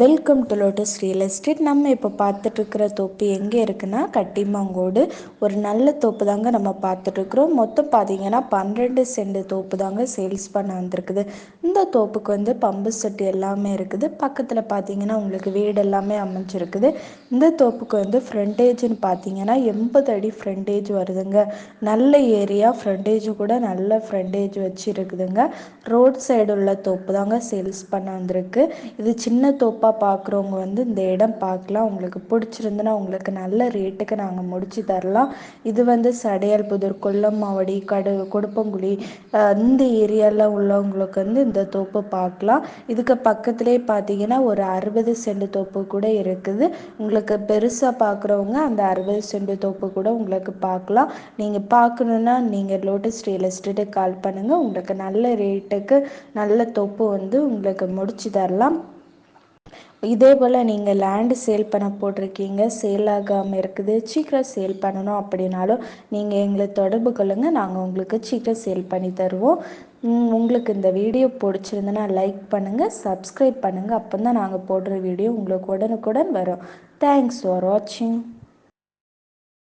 Welcome to lotus real estate நம்ம இப்போ பார்த்துட்ருக்கிற தோப்பு எங்கே இருக்குன்னா கட்டிமாங்கோடு. ஒரு நல்ல தோப்பு தாங்க நம்ம பார்த்துட்ருக்குறோம் மொத்தம் பார்த்தீங்கன்னா பன்னிரெண்டு சென்ட் தோப்பு தாங்க சேல்ஸ் பண்ண வந்திருக்குது. இந்த தோப்புக்கு வந்து பம்பு செட் எல்லாமே இருக்குது. பக்கத்தில் பார்த்தீங்கன்னா உங்களுக்கு வீடு எல்லாமே அமைஞ்சிருக்குது. இந்த தோப்புக்கு வந்து ஃப்ரண்டேஜ்னு பார்த்தீங்கன்னா எண்பது அடி ஃப்ரண்டேஜ் வருதுங்க. நல்ல ஏரியா ஃப்ரண்டேஜ் கூட நல்ல ஃப்ரண்டேஜ் வச்சு இருக்குதுங்க ரோட் சைடு உள்ள தோப்பு தாங்க சேல்ஸ் பண்ண வந்திருக்கு. இது சின்ன தோப்பு தோப்பாக பார்க்குறவங்க வந்து இந்த இடம் பார்க்கலாம் உங்களுக்கு பிடிச்சிருந்துன்னா உங்களுக்கு நல்ல ரேட்டுக்கு நாங்கள் முடிச்சு தரலாம். இது வந்து சடையால் புதூர் கொல்லம் மாவடி கடு கொடுப்பங்குழி இந்த ஏரியாவில் உள்ளவங்களுக்கு வந்து இந்த தோப்பு பார்க்கலாம் இதுக்கு பக்கத்துலேயே பார்த்தீங்கன்னா ஒரு அறுபது செண்டு தோப்பு கூட இருக்குது. உங்களுக்கு பெருசாக பார்க்குறவங்க அந்த அறுபது செண்டு தோப்பு கூட உங்களுக்கு பார்க்கலாம் நீங்கள் பார்க்கணுன்னா நீங்கள் லோட்டஸ் ரியல் எஸ்டேட்டுக்கு கால் பண்ணுங்கள் உங்களுக்கு நல்ல ரேட்டுக்கு நல்ல தோப்பு வந்து உங்களுக்கு முடிச்சு தரலாம். இதே போல் நீங்கள் லேண்டு சேல் பண்ண போட்டிருக்கீங்க சேல் ஆகாமல் இருக்குது சீக்கிரம் சேல் பண்ணணும் அப்படின்னாலும் நீங்கள் எங்களை தொடர்பு கொள்ளுங்கள் நாங்கள் உங்களுக்கு சீக்கிரம் சேல் பண்ணி தருவோம். உங்களுக்கு இந்த வீடியோ பிடிச்சிருந்தனா லைக் பண்ணுங்கள் சப்ஸ்கிரைப் பண்ணுங்கள் அப்போ தான் நாங்கள் போடுற வீடியோ உங்களுக்கு உடனுக்குடன் வரும். தேங்க்ஸ் ஃபார் வாட்சிங்